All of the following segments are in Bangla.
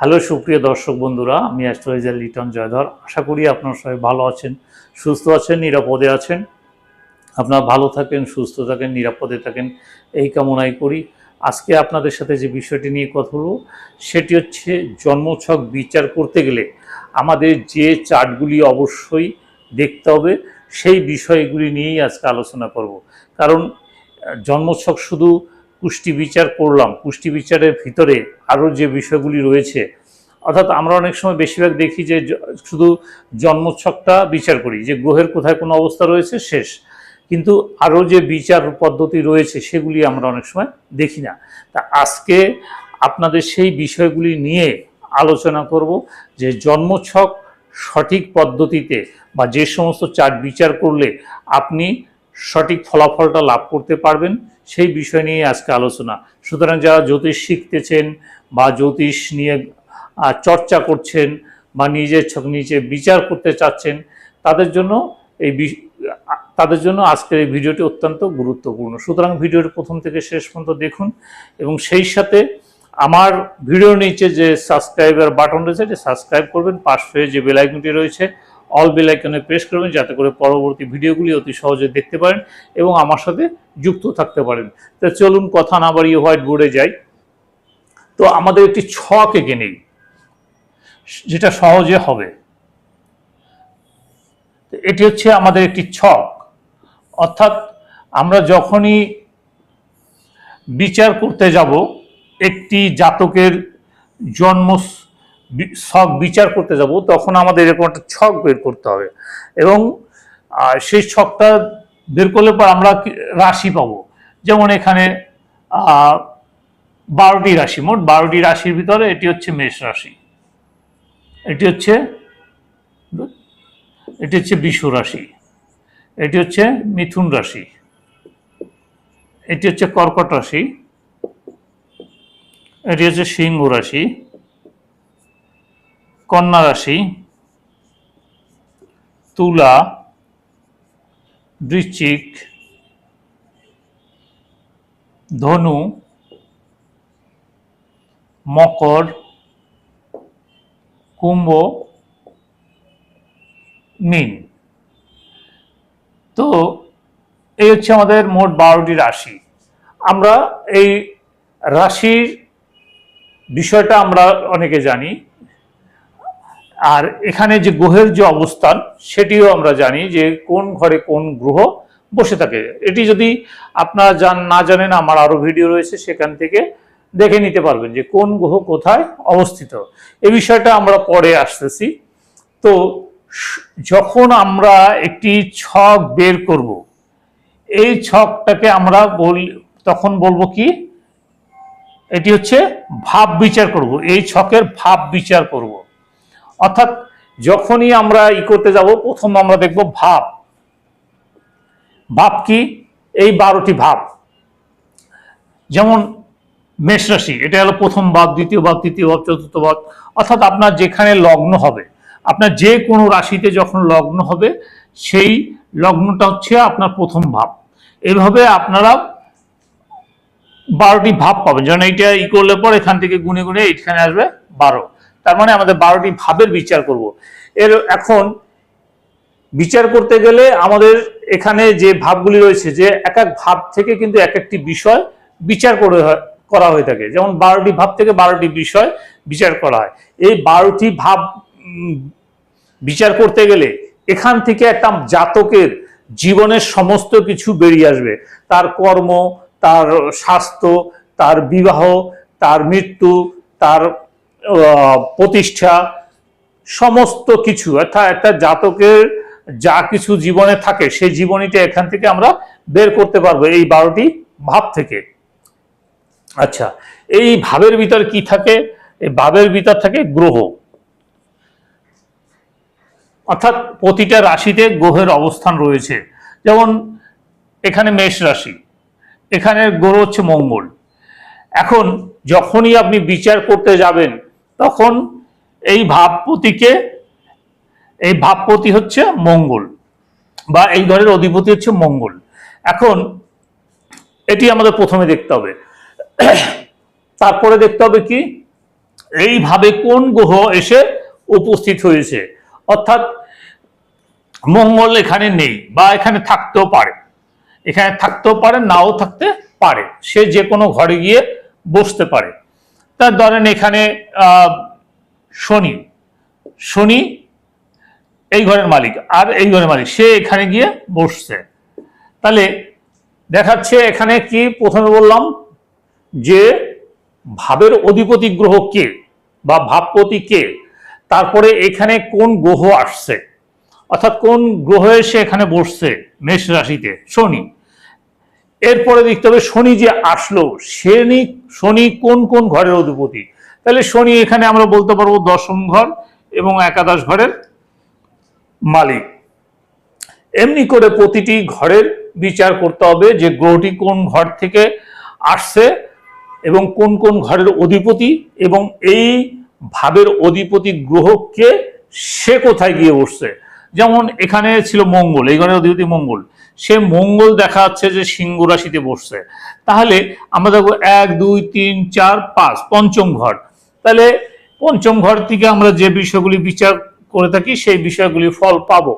হ্যালো, সুপ্রিয় দর্শক বন্ধুরা, আমি অ্যাস্ট্রোলজার লিটন জয়ধর। আশা করি আপনারা সবাই ভালো আছেন, সুস্থ আছেন, নিরাপদে আছেন। আপনারা ভালো থাকেন, সুস্থ থাকেন, নিরাপদে থাকেন, এই কামনাই করি। আজকে আপনাদের সাথে যে বিষয়টি নিয়ে কথা বলব, সেটি হচ্ছে জন্মছক বিচার করতে গেলে আমাদের যে চার্টগুলি অবশ্যই দেখতে হবে, সেই বিষয়গুলি নিয়েই আজকে আলোচনা করব। কারণ, জন্মছক শুধু পুষ্টি বিচার করলাম পুষ্টি বিচারের ভিতরে আরও যে বিষয়গুলি রয়েছে অর্থাৎ আমরা অনেক সময় বেশিরভাগ দেখি যে শুধু জন্মছকটা বিচার করি, যে গ্রহের কোথায় কোনো অবস্থা রয়েছে শেষ। কিন্তু আরও যে বিচার পদ্ধতি রয়েছে সেগুলি আমরা অনেক সময় দেখি না। তা আজকে আপনাদের সেই বিষয়গুলি নিয়ে আলোচনা করব যে জন্মছক সঠিক পদ্ধতিতে বা যে সমস্ত চার্ট বিচার করলে আপনি সঠিক ফলাফলটা লাভ করতে পারবেন, সেই বিষয় নিয়ে আজকে আলোচনা। সুতরাং যারা জ্যোতিষ শিখতেছেন বা জ্যোতিষ নিয়ে চর্চা করছেন বা নিজের নিচে বিচার করতে চাচ্ছেন, তাদের জন্য এই তাদের জন্য আজকের এই ভিডিওটি অত্যন্ত গুরুত্বপূর্ণ। সুতরাং ভিডিওটি প্রথম থেকে শেষ পর্যন্ত দেখুন এবং সেই সাথে আমার ভিডিওর নিচে যে সাবস্ক্রাইবার বাটন রয়েছে যে সাবস্ক্রাইব করবেন। পাশ যে বেল আইকনটি রয়েছে, অল বেলাইকনে প্রেস করবেন যাতে করে পরবর্তী ভিডিওগুলি অতি সহজে দেখতে পারেন এবং আমার সাথে যুক্ত থাকতে পারেন। তো চলুন কথা না বাড়িয়ে হোয়াইট বোর্ডে যাই। তো আমাদের একটি ছক এঁকে নেই। যেটা সহজে হবে। এটি হচ্ছে আমাদের একটি ছক। অর্থাৎ আমরা যখনই বিচার করতে যাব, একটি জাতকের জন্ম ছক বিচার করতে যাব, তখন আমাদের এরকম একটা ছক বের করতে হবে। এবং সেই ছকটা বের করলে পর আমরা রাশি পাবো। যেমন এখানে বারোটি রাশি, মোট বারোটি রাশির ভিতরে এটি হচ্ছে মেষ রাশি। এটি হচ্ছে এটি হচ্ছে বিশু রাশি, এটি হচ্ছে মিথুন রাশি, এটি হচ্ছে কর্কট রাশি, এটি হচ্ছে সিংহ রাশি, কন্যা রাশি, তুলা, বৃশ্চিক, ধনু, মকর কুম্ভ মিন। তো এই হচ্ছে আমাদের মোট বারোটি রাশি। আমরা এই রাশির বিষয়টা আমরা অনেকে জানি। আর এখানে যে গ্রহের যে অবস্থান, সেটিও আমরা জানি যে কোন ঘরে কোন গ্রহ বসে থাকে। এটি যদি আপনারা জান, না জানেন, আমার আরও ভিডিও রয়েছে সেখান থেকে দেখে নিতে পারবেন যে কোন গ্রহ কোথায় অবস্থিত। এ বিষয়টা আমরা পরে আসতেছি। তো যখন আমরা একটি ছক বের করব, এই ছকটাকে আমরা বল, তখন বলব কি? এটি হচ্ছে ভাব বিচার করব, এই ছকের ভাব বিচার করব। অর্থাৎ যখনই আমরা ই করতে যাব, প্রথম আমরা দেখব ভাব। ভাব কি? এই বারোটি ভাব। যেমন মেষ রাশি, এটা হলো প্রথম ভাব দ্বিতীয় ভাব তৃতীয় ভাব চতুর্থ ভাব অর্থাৎ আপনার যেখানে লগ্ন হবে, আপনার যে কোনো রাশিতে যখন লগ্ন হবে, সেই লগ্নটা হচ্ছে আপনার প্রথম ভাব। এভাবে আপনারা বারোটি ভাব পাবেন, যেমন এইটা ই করলে পর এখান থেকে গুনে গুনে এইখানে আসবে বারো। তার মানে আমাদের বারোটি ভাবের বিচার করব। এর এখন বিচার করতে গেলে আমাদের এখানে যে ভাবগুলি রয়েছে, যে এক এক ভাব থেকে কিন্তু এক একটি বিষয় বিচার করে করা হয়ে থাকে। যেমন বারোটি ভাব থেকে বারোটি বিষয় বিচার করা হয়। এই বারোটি ভাব বিচার করতে গেলে এখান থেকে একটা জাতকের জীবনের সমস্ত কিছু বেরিয়ে আসবে। তার কর্ম, তার স্বাস্থ্য, তার বিবাহ, তার মৃত্যু, তার প্রতিষ্ঠা, সমস্ত কিছু। অর্থাৎ একটা জাতকের যা কিছু জীবনে থাকে, সেই জীবনীটা এখান থেকে আমরা বের করতে পারব এই বারোটি ভাব থেকে। আচ্ছা এই ভাবের ভিতর কি থাকে? এই ভাবের ভিতর থাকে গ্রহ। অর্থাৎ প্রতিটা রাশিতে গ্রহের অবস্থান রয়েছে। যেমন, এখানে মেষ রাশি, এখানে গ্রহ হচ্ছে মঙ্গল। এখন, যখনই আপনি বিচার করতে যাবেন, তখন এই ভাবপতিকে, এই ভাবপতি হচ্ছে মঙ্গল বা এই ঘরের অধিপতি হচ্ছে মঙ্গল। এখন, এটি আমাদের প্রথমে দেখতে হবে। তারপরে দেখতে হবে কি? এইভাবে কোন গ্রহ এসে উপস্থিত হয়েছে? অর্থাৎ মঙ্গল এখানে নেই বা এখানে থাকতেও পারে। এখানে থাকতেও পারে, নাও থাকতে পারে। সে যে কোনো ঘরে গিয়ে বসতে পারে। তার ধরেন এখানে শনি। শনি এই ঘরের মালিক আর এই ঘরের মালিক, সে এখানে গিয়ে বসছে। তাহলে দেখাচ্ছে এখানে কি প্রথমে বললাম? যে ভাবের অধিপতি গ্রহ কে বা ভাবপতি কে, তারপরে এখানে কোন গ্রহ আসছে? অর্থাৎ কোন গ্রহ এসে এখানে বসছে মেষ রাশিতে? শনি। এরপরে দেখতে হবে শনি যে আসলো শনি শনি কোন কোন ঘরের অধিপতি? তাহলে শনি এখানে আমরা বলতে পারব দশম ঘর এবং একাদশ ঘরের মালিক। এমনি করে প্রতিটি ঘরের বিচার করতে হবে যে গ্রহটি কোন ঘর থেকে আসছে এবং কোন কোন ঘরের অধিপতি এবং এই ভাবের অধিপতি গ্রহকে সে কোথায় গিয়ে বসছে? যেমন এখানে ছিল মঙ্গল, এই ঘরের অধিপতি মঙ্গল। সে মঙ্গল দেখা যাচ্ছে যে সিংহ রাশিতে বসছে। তাহলে আমরা দেখব এক, দুই, তিন, চার, পাঁচ, পঞ্চম ঘর। তাহলে পঞ্চম ঘর থেকে আমরা যে বিষয়গুলি বিচার করে থাকি, সেই বিষয়গুলি ফল পাবো।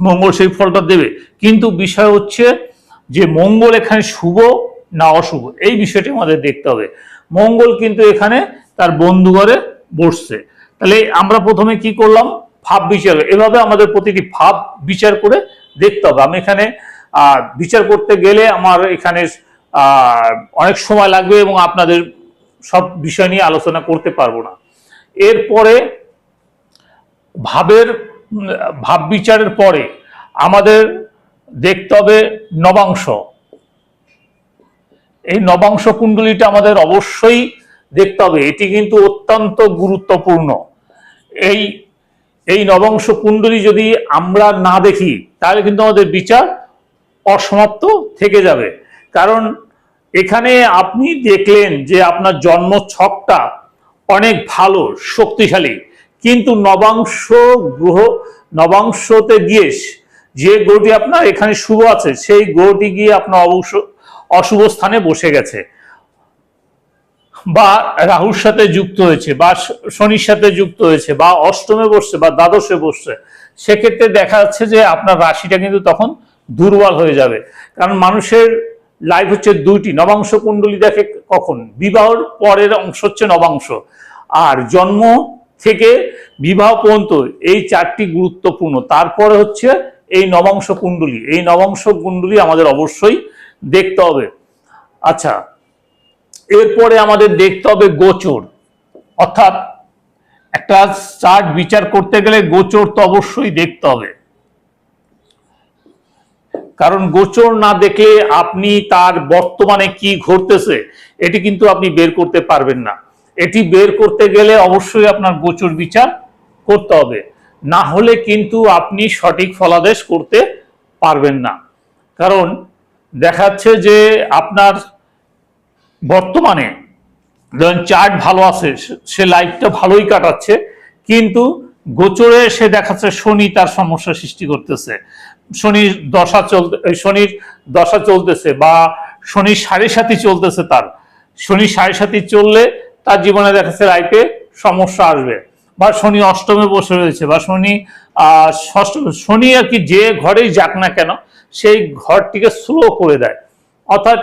মঙ্গল সেই ফলটা দেবে। কিন্তু বিষয় হচ্ছে যে মঙ্গল এখানে শুভ না অশুভ, এই বিষয়টি আমাদের দেখতে হবে। মঙ্গল কিন্তু এখানে তার বন্ধু ঘরে বসছে। তাহলে আমরা প্রথমে কি করলাম? ভাব বিচার এভাবে আমাদের প্রতিটি ভাব বিচার করে দেখতে হবে। আমি এখানে বিচার করতে গেলে আমার এখানে অনেক সময় লাগবে এবং আপনাদের সব বিষয় নিয়ে আলোচনা করতে পারব না। এরপরে ভাবের, ভাব বিচারের পরে আমাদের দেখতে হবে নবাংশ। এই নবাংশ কুণ্ডলীটা আমাদের অবশ্যই দেখতে হবে। এটি কিন্তু অত্যন্ত গুরুত্বপূর্ণ। এই এই নবাংশ কুণ্ডলী যদি আমরা না দেখি, তাহলে কিন্তু আমাদের বিচার অসমাপ্ত থেকে যাবে। কারণ এখানে আপনি দেখলেন যে আপনার জন্ম ছকটা অনেক ভালো, শক্তিশালী। কিন্তু নবাংশ গ্রহ, নবাংশতে গিয়ে যে গ্রহটি আপনার এখানে শুভ আছে, সেই গ্রহটি গিয়ে আপনার অবশ্য অশুভ স্থানে বসে গেছে। বা রাহুর সাথে যুক্ত হয়েছে, বা শনির সাথে যুক্ত হয়েছে, বা অষ্টমে বসছে, বা দ্বাদশে বসছে, সেক্ষেত্রে দেখা যাচ্ছে যে আপনার রাশিটা কিন্তু তখন দুর্বল হয়ে যাবে। কারণ মানুষের লাইফ হচ্ছে দুইটি, নবাংশ কুণ্ডলী দেখে কখন? বিবাহর পরের অংশ হচ্ছে নবাংশ। আর জন্ম থেকে বিবাহ পর্যন্ত এই চারটি গুরুত্বপূর্ণ। তারপরে হচ্ছে এই নবাংশ কুণ্ডলী, এই নবাংশ কুণ্ডলী আমাদের অবশ্যই দেখতে হবে। আচ্ছা এরপরে আমাদের দেখতে হবে গোচর। অর্থাৎ একটা চার্ট বিচার করতে গেলে গোচর তো অবশ্যই দেখতে হবে। কারণ গোচর না দেখলে আপনি তার বর্তমানে কি ঘটতেছে, এটি কিন্তু আপনি বের করতে পারবেন না। এটি বের করতে গেলে অবশ্যই আপনার গোচর বিচার করতে হবে। না হলে কিন্তু আপনি সঠিক ফলাদেশ করতে পারবেন না। কারণ দেখাচ্ছে যে আপনার বর্তমানে ধরেন চার্ট ভালো আছে, সে- লাইফটা ভালোই কাটাচ্ছে, কিন্তু গোচরে সে দেখাচ্ছে শনি তার সমস্যা সৃষ্টি করতেছে। শনির দশা চলতে শনির দশা চলতেছে বা শনির সাড়ে সাথী চলতেছে তার। শনি সাড়ে সাথী চললে তার জীবনে দেখাচ্ছে লাইফে সমস্যা আসবে। বা শনি অষ্টমে বসে রয়েছে বা শনি ষষ্ঠ, শনি আর কি যে ঘরেই যাক না কেন, সেই ঘরটিকে স্লো করে দেয়। অর্থাৎ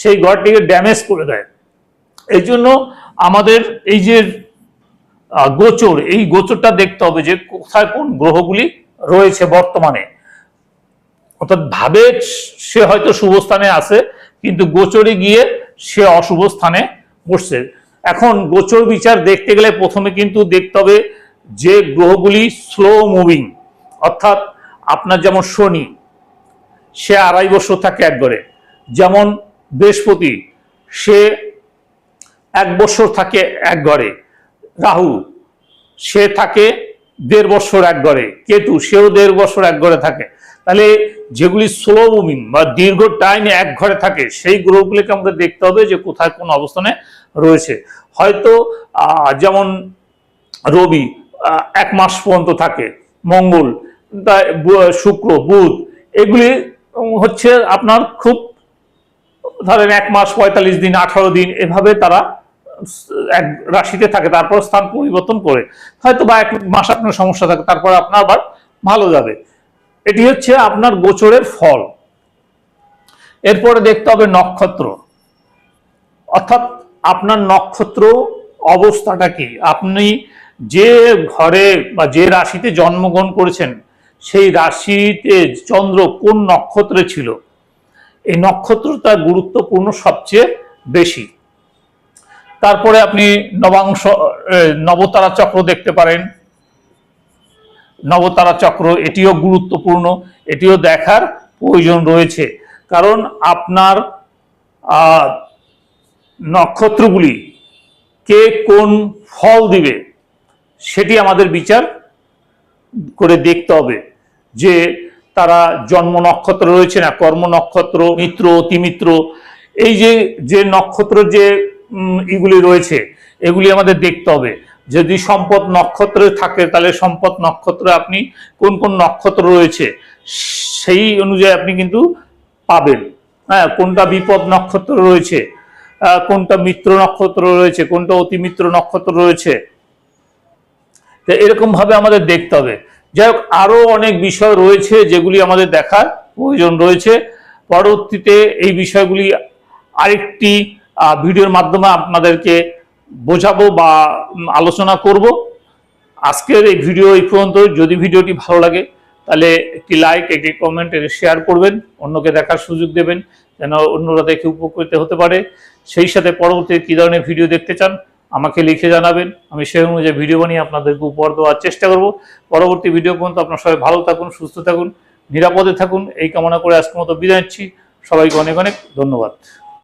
সেই ঘরটিকে ড্যামেজ করে দেয়। এই জন্য আমাদের এই যে গোচর, এই গোচরটা দেখতে হবে যে কোথায় কোন গ্রহগুলি রয়েছে বর্তমানে। অর্থাৎ ভাবে সে হয়তো শুভ স্থানে আছে, কিন্তু গোচরে গিয়ে সে অশুভ স্থানে বসছে। এখন গোচর বিচার দেখতে গেলে প্রথমে কিন্তু দেখতে হবে যে গ্রহগুলি স্লো মুভিং অর্থাৎ আপনার যেমন শনি, সে আড়াই বছর থাকে এক ঘরে যেমন বৃহস্পতি, সে এক বছর থাকে এক ঘরে রাহু, সে থাকে দেড় বছর এক ঘরে কেতু, সেও দেড় বছর এক ঘরে থাকে। তাহলে যেগুলি স্লো মুভিং বা দীর্ঘ টাইম এক ঘরে থাকে, সেই গ্রহগুলিকে আমাদের দেখতে হবে যে কোথায় কোন অবস্থানে রয়েছে। হয়তো যেমন রবি এক মাস পর্যন্ত থাকে, মঙ্গল শুক্র, বুধ, এগুলি হচ্ছে আপনার খুব, ধরেন এক মাস, পঁয়তাল্লিশ দিন, আঠারো দিন, এভাবে তারা, এক রাশিতে থাকে, তারপর স্থান পরিবর্তন করে। হয়তো বা এক মাস আপনার সমস্যা থাকে, তারপর আপনার আবার ভালো যাবে। এটি হচ্ছে আপনার গোচরের ফল। এরপরে দেখতে হবে নক্ষত্র। অর্থাৎ আপনার নক্ষত্র অবস্থাটা কি? আপনি যে ঘরে বা যে রাশিতে জন্মগ্রহণ করেছেন, সেই রাশিতে চন্দ্র কোন নক্ষত্রে ছিল? এই নক্ষত্রটা গুরুত্বপূর্ণ সবচেয়ে বেশি। তারপরে আপনি নবাংশ নবতারা চক্র দেখতে পারেন। নবতারা চক্র, এটিও গুরুত্বপূর্ণ, এটিও দেখার প্রয়োজন রয়েছে। কারণ আপনার নক্ষত্রগুলি কে কোন ফল দিবে, সেটি আমাদের বিচার করে দেখতে হবে যে তারা জন্ম নক্ষত্র রয়েছে না, কর্ম নক্ষত্র, মিত্র, অতিমিত্র। এই যে যে নক্ষত্র যে এগুলি রয়েছে, এগুলি আমাদের দেখতে হবে। যদি সম্পদ নক্ষত্রে থাকে, তাহলে সম্পদ নক্ষত্রে আপনি কোন কোন নক্ষত্র রয়েছে, সেই অনুযায়ী আপনি কিন্তু পাবেন। হ্যাঁ কোনটা বিপদ নক্ষত্র রয়েছে কোনটা মিত্র নক্ষত্র রয়েছে, কোনটা অতিমিত্র নক্ষত্র রয়েছে, তো এরকম ভাবে আমাদের দেখতে হবে। যাই হোক, আরও অনেক বিষয় রয়েছে যেগুলি আমাদের দেখার প্রয়োজন রয়েছে। পরবর্তীতে এই বিষয়গুলি আরেকটি ভিডিওর মাধ্যমে আপনাদেরকে বোঝাবো বা আলোচনা করব। আজকের এই ভিডিও এই পর্যন্ত যদি ভিডিওটি ভালো লাগে, তাহলে একটি লাইক একটি কমেন্ট একটি শেয়ার করবেন। অন্যকে দেখার সুযোগ দেবেন, যেন অন্যরা দেখে উপকৃত হতে পারে। সেই সাথে পরবর্তী কী ধরনের ভিডিও দেখতে চান, আমাকে লিখে জানাবেন। আমি সেই অনুযায়ী ভিডিও বানিয়ে আপনাদেরকে উপহার দেওয়ার চেষ্টা করব। পরবর্তী ভিডিও পর্যন্ত আপনার সবাই ভালো থাকুন, সুস্থ থাকুন, নিরাপদে থাকুন। এই কামনা করে আজকের মতো বিদায় নিচ্ছি। সবাইকে অনেক অনেক ধন্যবাদ।